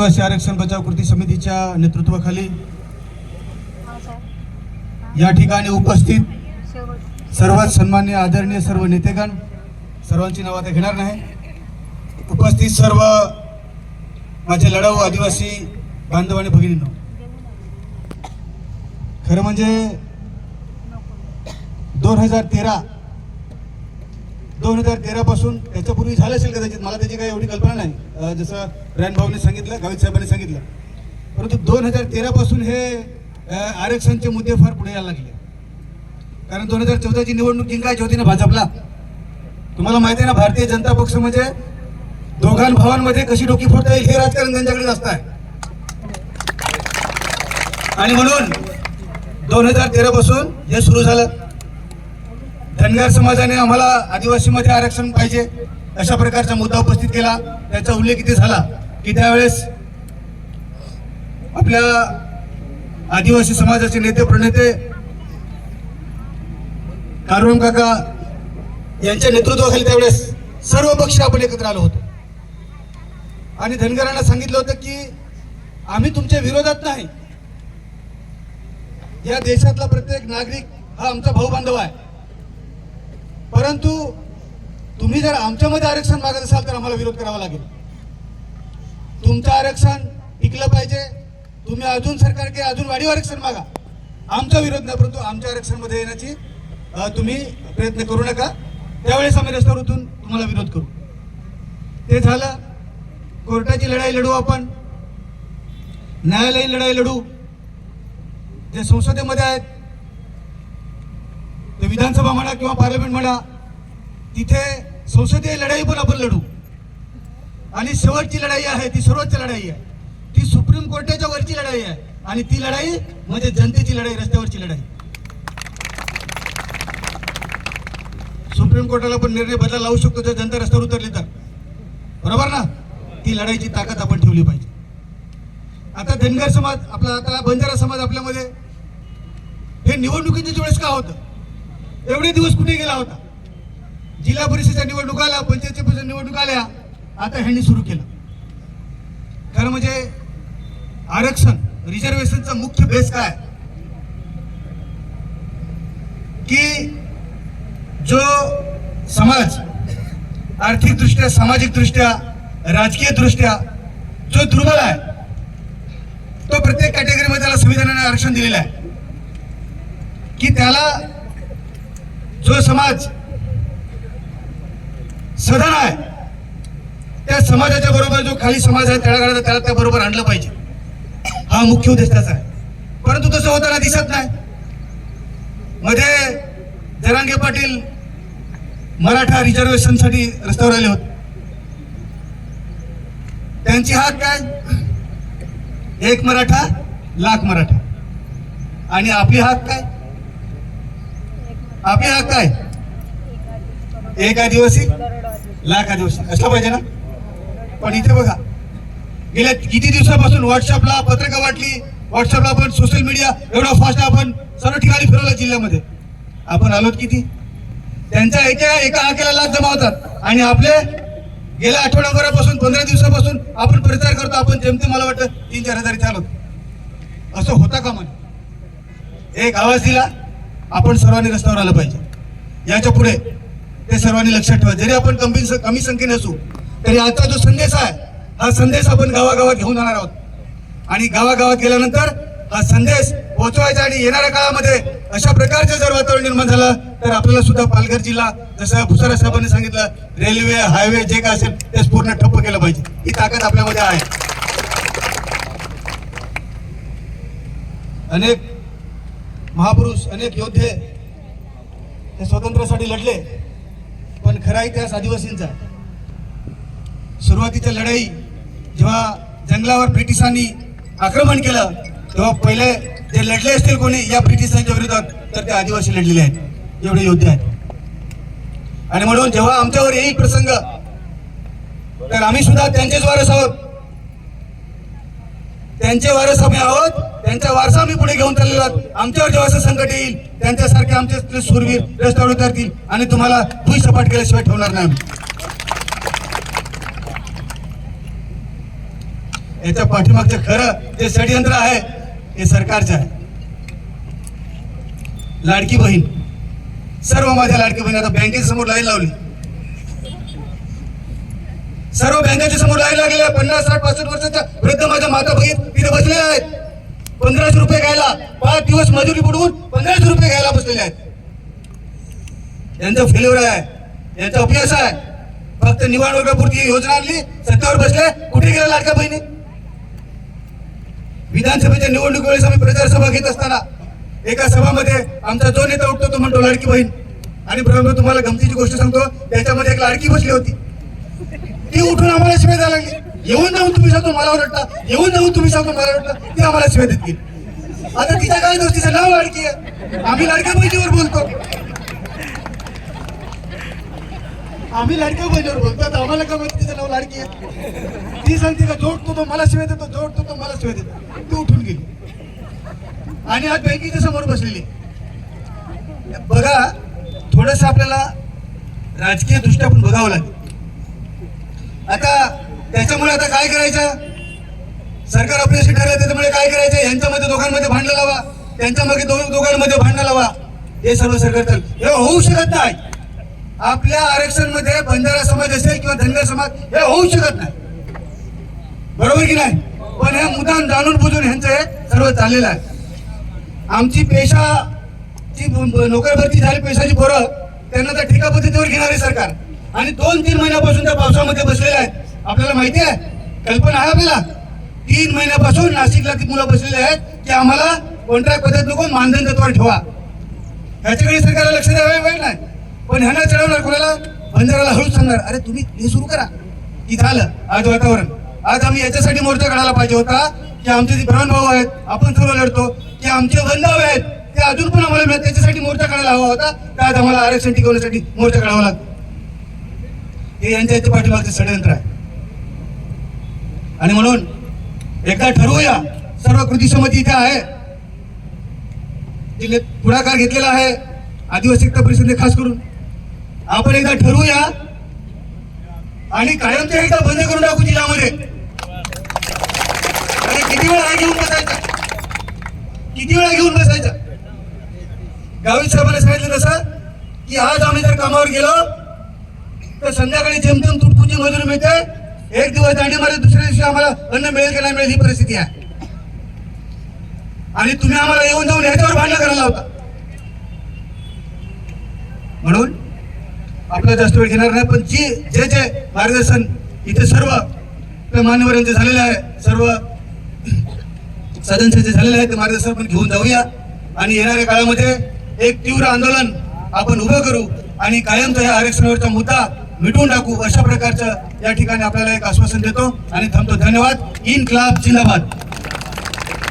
आदिवासी आरक्षण बचाव कृती समितीच्या नेतृत्वाखाली या ठिकाणी उपस्थित सर्वात सन्मान्य आदरणीय सर्व नेतेगण सर्वांची नावं आता घेणार नाही. उपस्थित सर्व माझे लढाऊ आदिवासी बांधव आणि भगिनींनो. खरं म्हणजे दोन हजार तेरा दोन हजार तेरा पासून त्याच्यापूर्वी झालं असेल कदाचित. मला त्याची काही एवढी कल्पना नाही. जसं रानभाऊने सांगितलं गावित साहेबांनी सांगितलं. परंतु दोन हजार तेरा पासून हे आरक्षणचे मुद्दे फार पुढे यायला लागले. कारण दोन हजार चौदाची निवडणूक जिंकायची होती ना भाजपला. तुम्हाला माहिती आहे ना भारतीय जनता पक्ष म्हणजे दोघां भावांमध्ये कशी डोकी फोडता येईल हे राजकारण त्यांच्याकडे जास्त आहे आणि म्हणून दोन हजार तेरा पासून हे सुरू झालं. धनगर समाजाने आम्हाला आदिवासीमध्ये आरक्षण पाहिजे अशा प्रकारचा मुद्दा उपस्थित केला. त्याचा उल्लेख इथे झाला की त्यावेळेस आपल्या आदिवासी समाजाचे नेते प्रणेते कारुण काका यांच्या नेतृत्वाखाली त्यावेळेस सर्व पक्ष आपण एकत्र आलो होतो. आणि धनगरांना सांगितलं होतं की आम्ही तुमच्या विरोधात नाही. या देशातला प्रत्येक नागरिक हा आमचा भाऊ बांधव आहे. परंतु तुम्ही जर आमच्यामध्ये आरक्षण मागत असाल तर आम्हाला विरोध करावा लागेल. तुमचं आरक्षण टिकलं पाहिजे. तुम्ही अजून सरकारकडे अजून वाढीव आरक्षण मागा. आमचा विरोध नाही परंतु आमच्या आरक्षणमध्ये येण्याची तुम्ही प्रयत्न करू नका. त्यावेळेस आम्ही रस्त्यावर उतरून तुम्हाला विरोध करू. ते झालं. कोर्टाची लढाई लढू आपण. न्यायालयीन लढाई लढू. जे संसदेमध्ये आहेत विधानसभा म्हणा किंवा पार्लमेंट म्हणा तिथे संसदीय लढाई पण आपण लढू. आणि शेवटची लढाई आहे ती सर्वोच्च लढाई आहे. ती सुप्रीम कोर्टाच्या वरची लढाई आहे. आणि ती लढाई म्हणजे जनतेची लढाई रस्त्यावरची लढाई. सुप्रीम कोर्टाला पण निर्णय बदला लावू शकतो जर जनता रस्त्यावर उतरली तर. बरोबर ना? ती लढाईची ताकद आपण ठेवली पाहिजे. आता धनगर समाज आपला आता बंजारा समाज आपल्यामध्ये हे निवडणुकीच्या वेळेस का होतं? एवढे दिवस कुठे गेला होता? जिल्हा परिषदेच्या निवडणूक आल्या पंचायतच्या निवडणूक आल्या आता ह्यांनी सुरू केलं. खरं म्हणजे आरक्षण रिझर्वेशनचा मुख्य बेस काय? की जो समाज आर्थिकदृष्ट्या सामाजिकदृष्ट्या राजकीय दृष्ट्या जो दुर्बल आहे तो प्रत्येक कॅटेगरीमध्ये त्याला संविधानाने आरक्षण दिलेलं आहे. की त्याला जो समाज सधन आहे त्या समाजाच्या बरोबर जो खाली समाज आहे तळागाळाचा त्याला त्या बरोबर आणलं पाहिजे. हा मुख्य उद्देश त्याचा आहे. परंतु तसं होताना दिसत नाही. मध्ये जरांगे पाटील मराठा रिझर्वेशनसाठी रस्त्यावर आले होते. त्यांची हाक काय? एक मराठा लाख मराठा. आणि आपली हाक काय? आपली हक्क काय? एक आदिवासी लाख आदिवासी. असलं पाहिजे ना? पण इथे बघा. गेल्या किती दिवसापासून व्हॉट्सअपला पत्रकं वाटली व्हॉट्सअपला आपण सोशल मीडिया एवढा फास्ट आपण सर्व ठिकाणी फिरवलं जिल्ह्यामध्ये. आपण आलोत किती? त्यांच्या एका एका हाकेला लाच जमा होतात आणि आपले गेल्या आठवड्याभरापासून पंधरा दिवसापासून आपण प्रचार करतो आपण जेमते मला वाटतं तीन चार हजार चालवतो असं होता का म्हणे? एक आवाज दिला आपण सर्वांनी रस्त्यावर आलं पाहिजे. याच्यापुढे ते सर्वांनी लक्षात ठेवा. जरी आपण कमी कमी संख्येने असू तरी आजचा जो संदेश आहे हा संदेश आपण गावागावात घेऊन जाणार आहोत. आणि गावागावात गेल्यानंतर हा संदेश पोहोचवायचा आणि येणाऱ्या काळामध्ये अशा प्रकारचं जर वातावरण निर्माण झालं तर आपल्याला सुद्धा पालघर जिल्हा जसं भुसारा साहेबांनी सांगितलं रेल्वे हायवे जे काय असेल ते पूर्ण ठप्प केलं पाहिजे. ही ताकद आपल्यामध्ये आहे. अनेक महापुरुष अनेक योद्धे हे स्वातंत्र्यासाठी लढले पण खरा इतिहास आदिवासींचा. सुरुवातीच्या लढाई जेव्हा जंगलावर ब्रिटिशांनी आक्रमण केलं तेव्हा पहिले जे लढले असतील कोणी या ब्रिटिशांच्या विरोधात तर ते आदिवासी लढलेले आहेत एवढे योद्धे आहेत. आणि म्हणून जेव्हा आमच्यावर येईल प्रसंग तर आम्ही सुद्धा त्यांचेच वारस आहोत. त्यांचे वारस आम्ही आहोत. त्यांचा वारसा आम्ही पुढे घेऊन चाललेलो आहोत. आमच्यावर जेव्हा असं संकट येईल त्यांच्यासारखे आमचे सुरवीर रस्त्यावर उतरतील आणि तुम्हाला भुई सपाट केल्याशिवाय ठेवणार नाही याच्या पाठीमागचं खरं जे षडयंत्र आहे हे सरकारचं आहे. लाडकी बहीण. सर्व माझ्या लाडकी बहीण आता बँकेसमोर लाईन लावली. सर्व बँकेच्या समोर लाईन लागलेल्या पन्नास साठ पासष्ट वर्षाच्या वृद्ध माझ्या माता बहीण तिथे बसलेल्या आहेत. पंधराशे रुपये घ्यायला पाच दिवस मजुरी बुडवून पंधराशे रुपये घ्यायला बसलेले आहेत. यांचं फेल्युअर आहे. यांचा अपयश आहे. फक्त निवाड वर्गापुरती योजना आणली. सत्तेवर बसले कुठे गेला लाडका बहिणी? विधानसभेच्या निवडणूक वेळेस आम्ही प्रचार सभा घेत असताना एका सभामध्ये आमचा जो नेता उठतो तो म्हणतो लाडकी बहीण. आणि बरोबर तुम्हाला गमतीची गोष्ट सांगतो त्याच्यामध्ये एक लाडकी बसली होती. ती उठून आम्हाला शिवाय द्यायला लागली. येऊन जाऊन तुम्ही सांगतो मला ओरडता. येऊन जाऊन तुम्ही सांगतो मला ओरडता. ती आम्हाला शिवाय देत गेली. आता तिच्या काय दोस्तीचं नाव लाडकी आहे. आम्ही लाडक्या बहिणीवर बोलतो. आम्ही लाडक्या बहिणीवर बोलतो. आता आम्हाला का माहिती तिचं नाव लाडकी आहे? ती सांगते का जोडतो तो मला शिवाय देतो जोडतो तो मला शिवाय देतो. ती उठून गेली. आणि आज बँकेच्या समोर बसलेली. बघा थोडस आपल्याला राजकीय दृष्ट्या पण बघावं लागेल. आता त्याच्यामुळे आता काय करायचं? सरकार अपयशी ठरलं त्याच्यामुळे काय करायचं? यांच्यामध्ये दोघांमध्ये भांडण लावा. त्यांच्या मागे दोन दोघांमध्ये भांडण लावा. हे सर्व सरकार चाल. हे होऊ शकत नाही. आपल्या आरक्षणमध्ये बंजारा समाज असेल किंवा धनगर समाज हे होऊ शकत नाही. बरोबर की नाही? पण हे मुद्दाम जाणून बुजून ह्यांचं हे सर्व चाललेलं आहे. आमची पेशाची नोकरी भरती झाली पेशाची पोरं त्यांना तर ठिका पद्धतीवर घेणारे सरकार. आणि दोन तीन महिन्यापासून त्या पावसामध्ये बसलेले आहेत. आपल्याला माहिती आहे? कल्पना आहे आपल्याला? तीन महिन्यापासून नाशिकला ती मुलं बसलेली आहेत की आम्हाला कॉन्ट्रॅक्ट पद्धत नको मानधन तत्वावर ठेवा. ह्याच्याकडे सरकारला लक्ष द्यावे वेळ नाही. पण ह्यांना चढवणार कोणाला? बंजाराला हळूच सांगणार अरे तुम्ही हे सुरू करा. की झालं आज वातावरण. आज आम्ही याच्यासाठी मोर्चा काढायला पाहिजे होता की आमचे जे ब्राह्मण भाऊ आहेत आपण सर्व लढतो. की आमचे बंधावे आहेत ते अजून पण आम्हाला मिळत त्याच्यासाठी मोर्चा काढायला हवा होता. तर आज आम्हाला आरक्षण टिकवण्यासाठी मोर्चा काढावा लागतो. हे यांच्या इथे पाठीमागचं षडयंत्र आहे. आणि म्हणून एकदा ठरवूया सर्व कृती समिती इथे आहे. जिल्ह्यात पुढाकार घेतलेला आहे आदिवासी परिषदेने खास करून. आपण एकदा ठरवूया आणि कायमच्या एकदा बंद करून टाकू जिल्ह्यामध्ये किती वेळा घेऊन बसायचा? किती वेळा घेऊन बसायचा? गावी साहेबांना सांगितलं तसं की आज आम्ही जर कामावर गेलो तर संध्याकाळी जेमतेम तुटपुंजी मजूर मिळते एक दिवस दांडी मारे दुसऱ्या दिवशी आम्हाला अन्न मिळेल की नाही मिळेल ही परिस्थिती आहे. आणि तुम्ही आम्हाला येऊन जाऊन ह्याच्यावर भांडण करायला होता म्हणून आपला जास्त वेळ घेणार नाही पण जी जे जे मार्गदर्शन इथे सर्व मान्यवरांचे झालेलं आहे सर्व सदस्यांचे झालेले आहे ते मार्गदर्शन आपण घेऊन जाऊया. आणि येणाऱ्या काळामध्ये एक तीव्र आंदोलन आपण उभं करू. आणि कायमचा या आरक्षणावरचा मुद्दा मिटवून टाकू अशा प्रकारचं या ठिकाणी आपल्याला एक आश्वासन देतो. आणि थांबतो. धन्यवाद. इन क्लाब जिंदाबाद.